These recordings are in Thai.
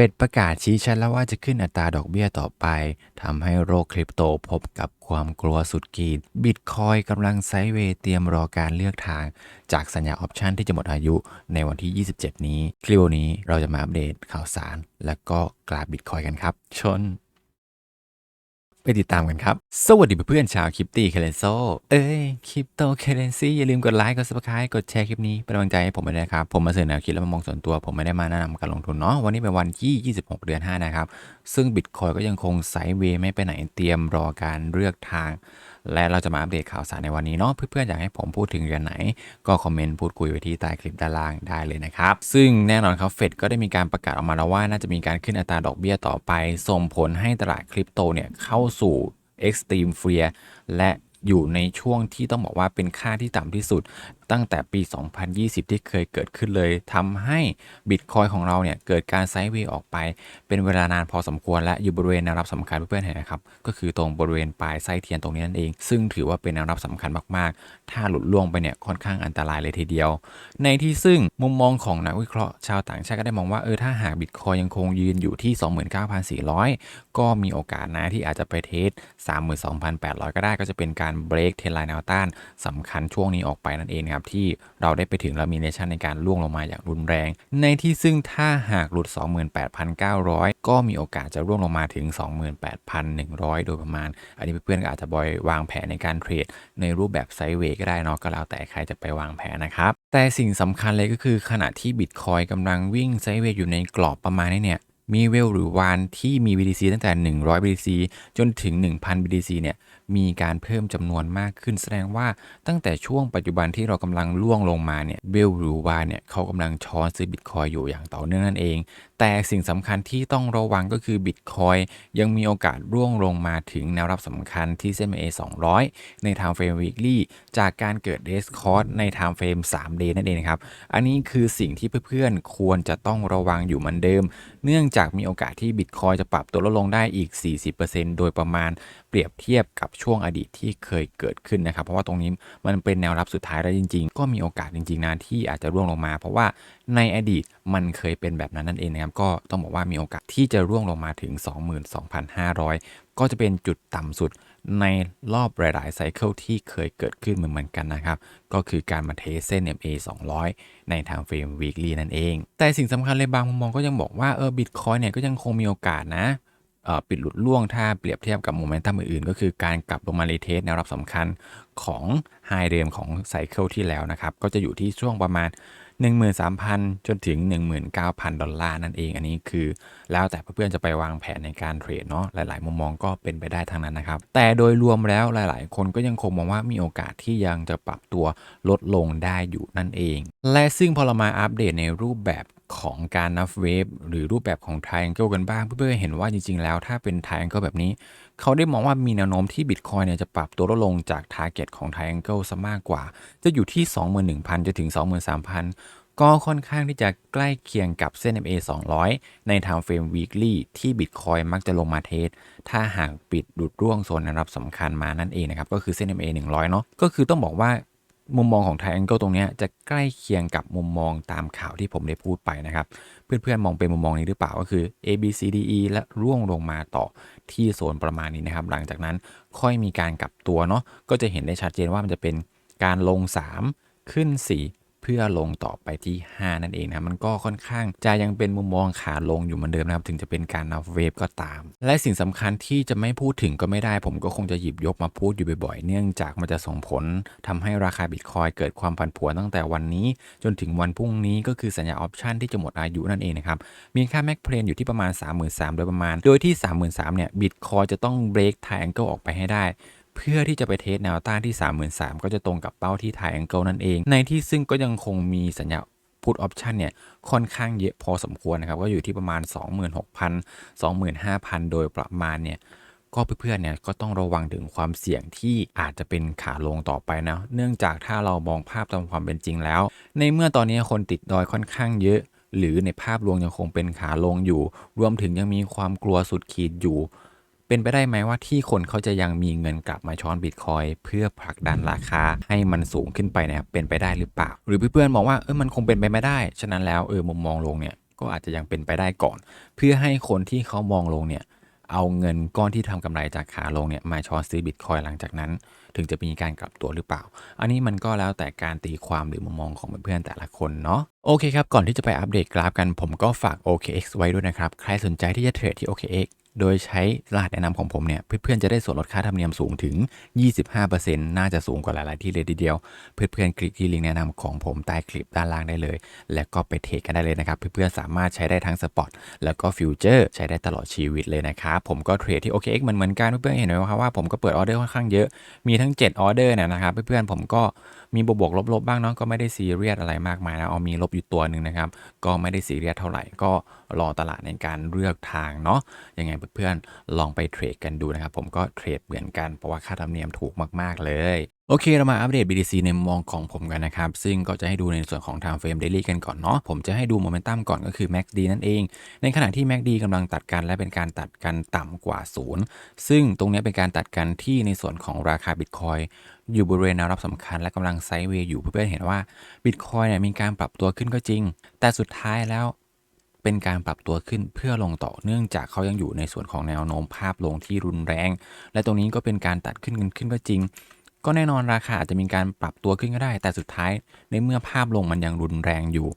เฟดประกาศชี้ชัดแล้วว่าจะขึ้นอัตราดอกเบี้ยต่อไป ทำให้โลกคริปโตพบกับความกลัวสุดขีด บิตคอยกำลังไซเวย์เตรียมรอการเลือกทาง จากสัญญาออปชันที่จะหมดอายุในวันที่ 27 นี้ คลิปนี้เราจะมาอัปเดตข่าวสาร และก็กราฟบิตคอยกันครับ ชน ไปติดตามกันครับ สวัสดีเพื่อนๆชาวคริปตี้เคเลนโซเอ้ยคริปโตเคเลนซีอย่าลืมกดไลค์กดซับสไครต์กดแชร์คลิปนี้เป็นกำลังใจให้ผมด้วยนะครับ ผมมาเสนอแนวคิดและมุมมองส่วนตัว ผมไม่ได้มาแนะนำการลงทุนเนาะวันนี้เป็นวันที่ 26 เดือน 5 นะครับ ซึ่งบิตคอยก็ยังคงไซด์เวย์ไม่ไปไหนเตรียมรอการเลือกทาง และเราจะมาอัปเดตข่าวสารในวันนี้เนาะเพื่อนๆอยากให้ผมพูดถึงเรื่องไหน ก็คอมเมนต์พูดคุยไว้ที่ใต้คลิปด้านล่างได้เลยนะครับ ซึ่งแน่นอนครับเฟดก็ได้มีการประกาศออกมาแล้วว่าน่าจะมีการขึ้นอัตราดอกเบี้ยต่อไป ส่งผลให้ตลาดคริปโตเนี่ยเข้าสู่ Extreme Fear และอยู่ในช่วงที่ต้องบอกว่าเป็นค่าที่ต่ำที่สุด ตั้งแต่ปี 2020 ที่เคยเกิดขึ้นเลยทำให้บิตคอยของเราเนี่ยเกิดการไซด์เวย์ออกไป เป็นเวลานานพอสมควรและอยู่บริเวณแนวรับสำคัญเพื่อนๆเห็นนะครับก็คือตรงบริเวณปลายไส้เทียนตรงนี้นั่นเอง ซึ่งถือว่าเป็นแนวรับสำคัญมากๆ ถ้าหลุดล่วงไปเนี่ยค่อนข้างอันตรายเลยทีเดียว ในที่ซึ่งมุมมองของนักวิเคราะห์ชาวต่างชาติก็ได้มองว่าเออถ้าหากบิตคอยยังคงยืนอยู่ที่ 29,400 ก็มีโอกาสนะที่อาจจะไปเทส 32,800 ก็ได้ก็จะเป็นการเบรกเทรนไลน์แนวต้านสำคัญช่วงนี้ออกไปนั่นเองครับที่เราได้ไปถึงแล้วมีเนชั่นในการล่วงลงมาอย่างรุนแรง ในที่ซึ่งถ้าหากหลุด 28,900 ก็มีโอกาสจะร่วงลงมาถึง 28,100 โดยประมาณ อันนี้เพื่อนๆก็อาจจะบอยวางแผนในการเทรด ในรูปแบบไซด์เวย์ก็ได้เนาะก็แล้วแต่ใครจะไปวางแผนนะครับ แต่สิ่งสำคัญเลยก็คือขณะที่บิตคอยกำลังวิ่งไซด์เวย์อยู่ในกรอบประมาณนี้เนี่ยมีเวลหรือวานที่มี BTC ตั้งแต่ 100 BTC จนถึง 1,000 BTC เนี่ย มีการเพิ่มจำนวนมากขึ้น แสดงว่าตั้งแต่ช่วงปัจจุบันที่เรากำลังล่วงลงมาเนี่ยเบลหรือวาเนี่ยเขากำลังช้อนซื้อบิตคอยอยู่อย่างต่อเนื่องนั่นเอง แต่สิ่งสำคัญที่ต้องระวังก็คือบิตคอยยังมีโอกาสร่วงลงมาถึงแนวรับสำคัญที่เส้น MA 200 ใน time frame weekly จากการเกิด risk cost ใน time frame 3 day นั่นเองครับ อันนี้คือสิ่งที่เพื่อนๆ ควรจะต้องระวังอยู่เหมือนเดิม เนื่องจากมีโอกาสที่บิตคอยจะปรับตัวลดลงได้อีก 40%โดยประมาณเปรียบเทียบกับช่วงอดีตที่เคยเกิดขึ้นนะครับ เพราะว่าตรงนี้มันเป็นแนวรับสุดท้ายแล้วจริง ๆ ก็มีโอกาสจริงๆนะที่อาจจะร่วงลงมา เพราะว่าในอดีต มันเคยเป็นแบบนั้นนั่นเองนะครับ ก็ต้องบอกว่ามีโอกาสที่จะร่วงลงมาถึง 22,500 ก็จะเป็นจุดต่ำสุดในรอบหลายๆไซเคิลที่เคยเกิดขึ้นเหมือนกันนะครับ ก็คือการมาเทสเส้น MA 200 ในทางเฟรม weekly นั่นเอง แต่สิ่งสำคัญเลยบางมุมมองก็ยังบอกว่าเออบิตคอยเนี่ยก็ยังคงมีโอกาสนะปิดหลุดล่วงถ้าเปรียบเทียบกับโมเมนตัมอื่นๆ ก็คือการกลับลงมารีเทสแนวรับสำคัญของไฮเดมของไซเคิลที่แล้วนะครับ ก็จะอยู่ที่ช่วงประมาณ 13,000 จนถึง 19,000 ดอลลาร์นั่นเอง อันนี้คือ แล้วแต่เพื่อนๆจะไปวางแผนในการเทรดเนาะหลายๆ มุมมองก็เป็นไปได้ทั้งนั้นนะครับ แต่โดยรวมแล้วหลายๆ คนก็ยังคงมองว่ามีโอกาสที่ยังจะปรับตัวลดลงได้อยู่นั่นเอง และซึ่งพอเรามาอัปเดตในรูปแบบ ของการนับเวฟหรือรูปแบบของ Triangle กันบ้าง เพื่อเห็นว่าจริง ๆ แล้วถ้าเป็น Triangle แบบนี้ เขาได้มองว่ามีแนวโน้มที่ Bitcoin เนี่ยจะปรับตัวลดลงจาก Target ของ Triangle ซะมากกว่า จะอยู่ที่ 21,000 จะถึง 23,000 ก็ค่อนข้างที่จะใกล้เคียงกับเส้น MA 200 ใน Time Frame Weekly ที่ Bitcoin มักจะลงมาเทส ถ้าหากปิดดุดร่วงโซนนวรับสำคัญมานั่นเองนะครับ ก็คือเส้น MA 100 เนาะก็คือต้องบอกว่า มุมมองของ Triangle ตรงนี้จะใกล้เคียงกับมุมมองตามข่าวที่ผมได้พูดไปนะครับ เพื่อนๆมองเป็นมุมมองนี้หรือเปล่าก็คือ A B C D E และร่วงลงมาต่อที่โซนประมาณนี้นะครับ หลังจากนั้นค่อยมีการกลับตัวเนาะก็จะเห็นได้ชัดเจนว่ามันจะเป็นการลง 3 ขึ้น 4 พื่อลงต่อไปที่ 5 นั่นเองนะมันก็ค่อนข้างจะยังเป็นมุมมองขาลงอยู่เหมือนเดิมนะครับ ถึงจะเป็นการนับเวฟก็ตาม และสิ่งสำคัญที่จะไม่พูดถึงก็ไม่ได้ ผมก็คงจะหยิบยกมาพูดอยู่บ่อยๆ เนื่องจากมันจะส่งผลทำให้ราคาบิตคอยเกิดความผันผวนตั้งแต่วันนี้ จนถึงวันพรุ่งนี้ก็คือสัญญาออปชันที่จะหมดอายุนั่นเองนะครับมีค่าแม็กเพลนอยู่ที่ประมาณ 33,000โดยประมาณ โดยที่ 33,000เนี่ยบิตคอยจะต้องเบรกไทแองเกิลออกไปให้ได้ เพื่อที่จะไปเทสแนวต้านที่ 33,000ก็จะตรงกับเป้าที่ Triangle นั่นเอง ในที่ซึ่งก็ยังคงมีสัญญาพุทออปชันเนี่ยค่อนข้างเยอะพอสมควรนะครับ ก็อยู่ที่ประมาณ 26,000 25,000 โดยประมาณเนี่ยก็เพื่อนๆเนี่ยก็ต้องระวังถึงความเสี่ยงที่อาจจะเป็นขาลงต่อไปนะ เนื่องจากถ้าเรามองภาพตามความเป็นจริงแล้ว ในเมื่อตอนนี้คนติดดอยค่อนข้างเยอะ หรือในภาพรวมยังคงเป็นขาลงอยู่ รวมถึงยังมีความกลัวสุดขีดอยู่ เป็นไปได้ไหมว่าที่คนเขาจะยังมีเงินกลับมาช้อนบิตคอยเพื่อผลักดันราคาให้มันสูงขึ้นไปนะครับเป็นไปได้หรือเปล่า หรือเพื่อนๆมองว่าเออมันคงเป็นไปไม่ได้ ฉะนั้นแล้วเออมุมมองลงเนี่ยก็อาจจะยังเป็นไปได้ก่อน เพื่อให้คนที่เขามองลงเนี่ยเอาเงินก้อนที่ทำกำไรจากขาลงเนี่ยมาช้อนซื้อบิตคอยหลังจากนั้น ถึงจะมีการกลับตัวหรือเปล่า อันนี้มันก็แล้วแต่การตีความหรือมุมมองของเพื่อนๆแต่ละคนเนาะโอเคครับ ก่อนที่จะไปอัปเดตกราฟกันผมก็ฝาก OKX ไว้ด้วยนะครับ ใครสนใจที่จะเทรดที่ OKX โดยใช้รหัสแนะนำของผมเนี่ยเพื่อนๆจะได้ส่วนลดค่าธรรมเนียมสูงถึง 25%น่าจะสูงกว่าหลายๆที่เลยทีเดียว เพื่อนๆคลิกที่ลิงก์แนะนำของผมใต้คลิปด้านล่างได้เลย แล้วก็ไปเทรดกันได้เลยนะครับ เพื่อนๆสามารถใช้ได้ทั้งสปอตแล้วก็ฟิวเจอร์ใช้ได้ตลอดชีวิตเลยนะครับผมก็เทรดที่ OKX เหมือนๆกันเพื่อนๆเห็นไหมครับว่าผมก็เปิดออเดอร์ค่อนข้างเยอะมีทั้ง 7ออเดอร์เนี่ยนะครับเพื่อนๆผมก็มีบวกบวกลบๆบ้างเนาะก็ไม่ได้ซีเรียสอะไรมากมายนะเอามีลบอยู่ตัวหนึ่งนะครับ ก็ไม่ได้ซีเรียสเท่าไหร่ ก็รอตลาดในการเลือกทางเนาะยังไงเพื่อนๆลองไปเทรดกันดูนะครับ ผมก็เทรดเหมือนกันเพราะว่าค่าธรรมเนียมถูกมากๆเลย โอเค เรามาอัปเดต BTC ในมุมมองของผมกันนะครับ ซึ่งก็จะให้ดูในส่วนของ Time Frame Daily กันก่อนเนาะ ผมจะให้ดูโมเมนตัมก่อนก็คือ MACD นั่นเอง ในขณะที่ MACD กำลังตัดกันและเป็นการตัดกันต่ำกว่าศูนย์ซึ่งตรงนี้เป็นการตัดกันที่ในส่วนของราคา Bitcoin อยู่บริเวณแนวรับสำคัญและกำลังไซด์เวย์อยู่เพื่อนเห็นว่า Bitcoin เนี่ยมีการปรับตัวขึ้นก็จริง แต่สุดท้ายแล้วเป็นการปรับตัวขึ้นเพื่อลงต่อเนื่องจากเขายังอยู่ในส่วนของแนวโน้มภาพลงที่รุนแรง และตรงนี้ก็เป็นการตัดขึ้นกันขึ้นก็จริง ก็แน่นอนราคาอาจจะมีการปรับตัวขึ้นก็ได้ แต่สุดท้ายในเมื่อภาพลงมันยังรุนแรงอยู่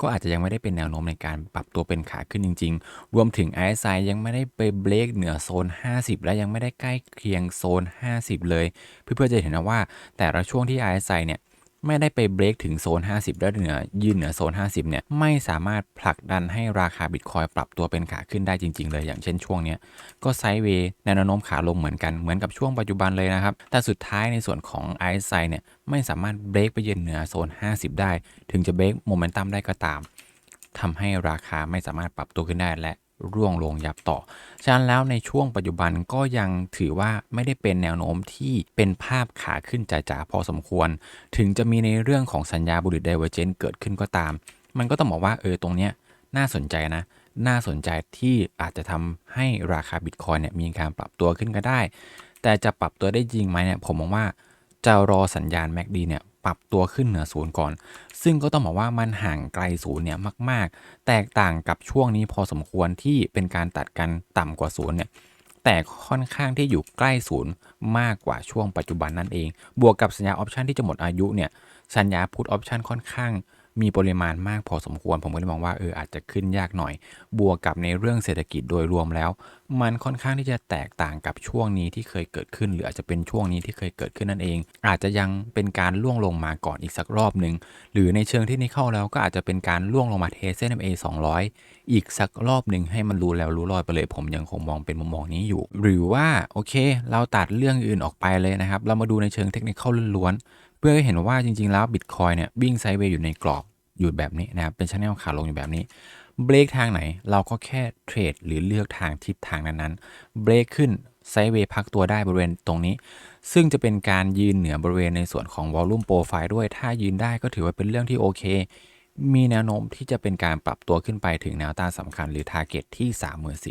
ก็อาจจะยังไม่ได้เป็นแนวโน้มในการปรับตัวเป็นขาขึ้นจริง ๆ รวมถึง RSI ยังไม่ได้ไปเบรกเหนือโซน 50 และยังไม่ได้ใกล้เคียงโซน 50 เลย เพื่อๆจะเห็นนะว่าแต่ละช่วงที่ RSI เนี่ย ไม่ได้ไปเบรกถึงโซน 50 แล้วเหนือยืนเหนือโซน 50 เนี่ย ไม่สามารถผลักดันให้ราคาบิตคอยปรับตัวเป็นขาขึ้นได้จริง ๆ เลย อย่างเช่นช่วงเนี้ยก็ไซด์เวย์แนวโน้มขาลงเหมือนกันเหมือนกับช่วงปัจจุบันเลยนะครับ แต่สุดท้ายในส่วนของ RSI เนี่ยไม่สามารถเบรกไปยืนเหนือโซน 50 ได้ ถึงจะเบรกโมเมนตัมได้ก็ตามทำให้ราคาไม่สามารถปรับตัวขึ้นได้และ ร่วงลงยับต่อ ฉะนั้นแล้วในช่วงปัจจุบันก็ยังถือว่าไม่ได้เป็นแนวโน้มที่เป็นภาพขาขึ้นจ๋าๆพอสมควร ถึงจะมีในเรื่องของสัญญาบุริไดเวอร์เจนเกิดขึ้นก็ตาม มันก็ต้องบอกว่าเออตรงเนี้ยน่าสนใจนะ น่าสนใจที่อาจจะทำให้ราคาบิตคอยเนี่ยมีการปรับตัวขึ้นก็ได้ แต่จะปรับตัวได้จริงไหมเนี่ยผมมองว่าจะรอสัญญาณ MACD เนี่ย ปรับตัวขึ้นเหนือศูนย์ก่อน ซึ่งก็ต้องบอกว่ามันห่างไกลศูนย์เนี่ยมาก ๆ แตกต่างกับช่วงนี้พอสมควรที่เป็นการตัดกันต่ำกว่าศูนย์เนี่ยแต่ค่อนข้างที่อยู่ใกล้ศูนย์มากกว่าช่วงปัจจุบันนั่นเอง บวกกับสัญญาออปชันที่จะหมดอายุเนี่ยสัญญาพุทออปชันค่อนข้าง มีปริมาณมากพอสมควร ผมก็เลยมองว่าเอออาจจะขึ้นยากหน่อย บวกกับในเรื่องเศรษฐกิจโดยรวมแล้ว มันค่อนข้างที่จะแตกต่างกับช่วงนี้ที่เคยเกิดขึ้น หรืออาจจะเป็นช่วงนี้ที่เคยเกิดขึ้นนั่นเอง อาจจะยังเป็นการล่วงลงมาก่อนอีกสักรอบหนึ่งหรือในเชิงที่นี่เข้าแล้วก็อาจจะเป็นการล่วงลงมาเทสเส้น MA 200 อีกสักรอบหนึ่งให้มันรู้แล้วรู้รอดไปเลย ผมยังคงมองเป็นมุมมองนี้อยู่ หรือว่าโอเค เราตัดเรื่องอื่นออกไปเลยนะครับ เรามาดูในเชิงเทคนิคเข้าล้วนๆ พื่อให้เห็นว่าจริงๆแล้วบิตคอยเนี่ยวิ่งไซด์เวย์อยู่ในกรอบอยู่แบบนี้นะครับเป็นชแนลขาลงอยู่แบบนี้เบรกทางไหนเราก็แค่เทรดหรือเลือกทางทิศทางนั้นๆเบรกขึ้นไซด์เวย์พักตัวได้บริเวณตรงนี้ ซึ่งจะเป็นการยืนเหนือบริเวณในส่วนของวอลลุ่มโปรไฟล์ด้วย ถ้ายืนได้ก็ถือว่าเป็นเรื่องที่โอเค มีแนวโน้มที่จะเป็นการปรับตัวขึ้นไปถึงแนวต้านสำคัญหรือทาร์เก็ตที่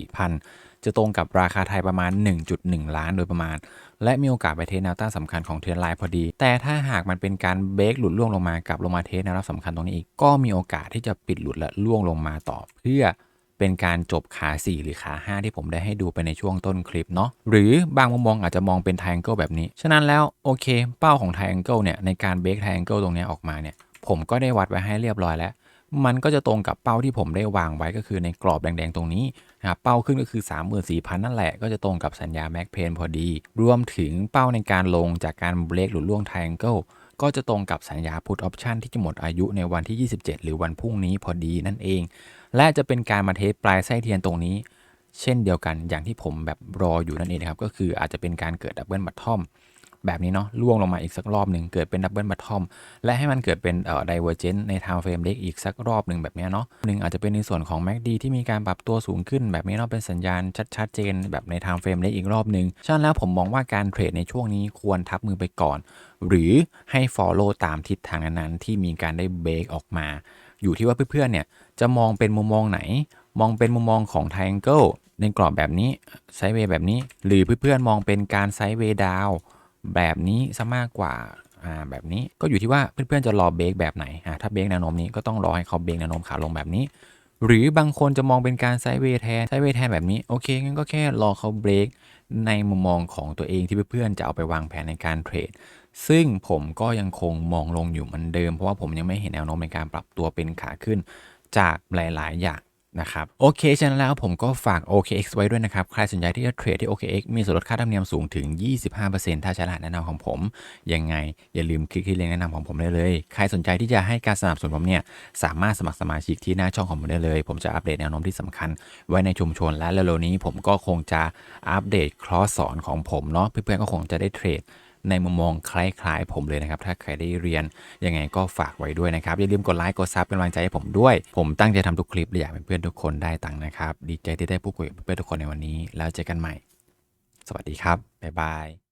34,000 จะตรงกับราคาไทยประมาณ 1.1 ล้านโดยประมาณ และมีโอกาสไปเทสแนวต้านสำคัญของเทรนไลน์พอดี แต่ถ้าหากมันเป็นการเบรกหลุดล่วงลงมากับลงมาเทสแนวรับสำคัญตรงนี้อีก ก็มีโอกาสที่จะปิดหลุดและล่วงลงมาต่อเพื่อเป็นการจบขา 4 หรือขา 5 ที่ผมได้ให้ดูไปในช่วงต้นคลิปเนาะหรือบางมุมมองอาจจะมองเป็น triangle แบบนี้ ฉะนั้นแล้วโอเค เป้าของ triangle เนี่ยในการเบรก triangle ตรงนี้ออกมาเนี่ยผมก็ได้วัดไว้ให้เรียบร้อยแล้ว มันก็จะตรงกับเป้าที่ผมได้วางไว้ก็คือในกรอบแดงๆตรงนี้นะครับเป้าขึ้นก็คือ 34,000 นั่นแหละ ก็จะตรงกับสัญญาแม็กเพนพอดี รวมถึงเป้าในการลงจากการเบรกหรือล่วง triangle ก็จะตรงกับสัญญา put option ที่จะหมดอายุในวันที่ 27 หรือวันพรุ่งนี้พอดีนั่นเอง และจะเป็นการมาเทสปลายไส้เทียนตรงนี้ เช่นเดียวกันอย่างที่ผมแบบรออยู่นั่นเองนะครับก็คืออาจจะเป็นการเกิดดับเบิลบัตทอม แบบนี้เนาะล่วงลงมาอีกสักรอบหนึ่งเกิดเป็นดับเบิลบัตทอมและให้มันเกิดเป็นเอ่อไดเวอร์เจนในไทม์เฟรมเล็กอีกสักรอบหนึ่งแบบนี้เนาะหนึ่งอาจจะเป็นในส่วนของ MACD ที่มีการปรับตัวสูงขึ้น แบบนี้เนาะเป็นสัญญาณชัดๆเจนแบบในไทม์เฟรมเล็กอีกรอบหนึ่งฉะนั้นแล้วผมมองว่าการเทรดในช่วงนี้ควรทับมือไปก่อน หรือให้ follow ตามทิศทางนั้นๆที่มีการได้เบรกออกมา อยู่ที่ว่าเพื่อนๆเนี่ยจะมองเป็นมุมมองไหน มองเป็นมุมมองของ triangle ในกรอบแบบนี้ไซด์เวย์แบบนี้ หรือเพื่อนๆมองเป็นการไซด์เวย์ดาว แบบนี้ซะมากกว่าอ่าแบบนี้ก็อยู่ที่ว่าเพื่อนๆจะรอเบรกแบบไหนอ่าถ้าเบรกแนวโน้มนี้ก็ต้องรอให้เขาเบรกแนวโน้มขาลงแบบนี้ หรือบางคนจะมองเป็นการไซด์เวย์แทนไซด์เวย์แทนแบบนี้โอเคงั้นก็แค่รอเขาเบรกในมุมมองของตัวเองที่เพื่อนๆจะเอาไปวางแผนในการเทรดซึ่งผมก็ยังคงมองลงอยู่เหมือนเดิม เพราะว่าผมยังไม่เห็นแนวโน้มในการปรับตัวเป็นขาขึ้น จากหลาย ๆ อย่าง นะครับโอเคฉะนั้นแล้วผมก็ฝาก OKX ไว้ด้วยนะครับ ใครสนใจที่จะเทรดที่ OKX มีส่วนลดค่าธรรมเนียมสูงถึง 25%ถ้าใช้รหัสแนะนำของผม ยังไงอย่าลืมคลิกที่ลิงก์แนะนำของผมได้เลย ใครสนใจที่จะให้การสนับสนุนผมเนี่ยสามารถสมัครสมาชิกที่หน้าช่องของผมได้เลย ผมจะอัปเดตแนวโน้มที่สำคัญ ไว้ในชุมชนและเร็วๆนี้ ผมก็คงจะอัปเดตคลอสสอนของผมเนาะเพื่อนๆก็คงจะได้เทรด ในมุมมองคล้ายๆ ผมเลยนะครับ ถ้าใครได้เรียนยังไงก็ฝากไว้ด้วยนะครับ อย่าลืมกดไลค์กดซับเป็นกำลังใจให้ผมด้วย ผมตั้งใจทำทุกคลิปและอยากเป็นเพื่อนทุกคนได้ตังค์นะครับ ดีใจที่ได้พูดคุยกับเพื่อนทุกคนในวันนี้ แล้วเจอกันใหม่ สวัสดีครับบ๊ายบาย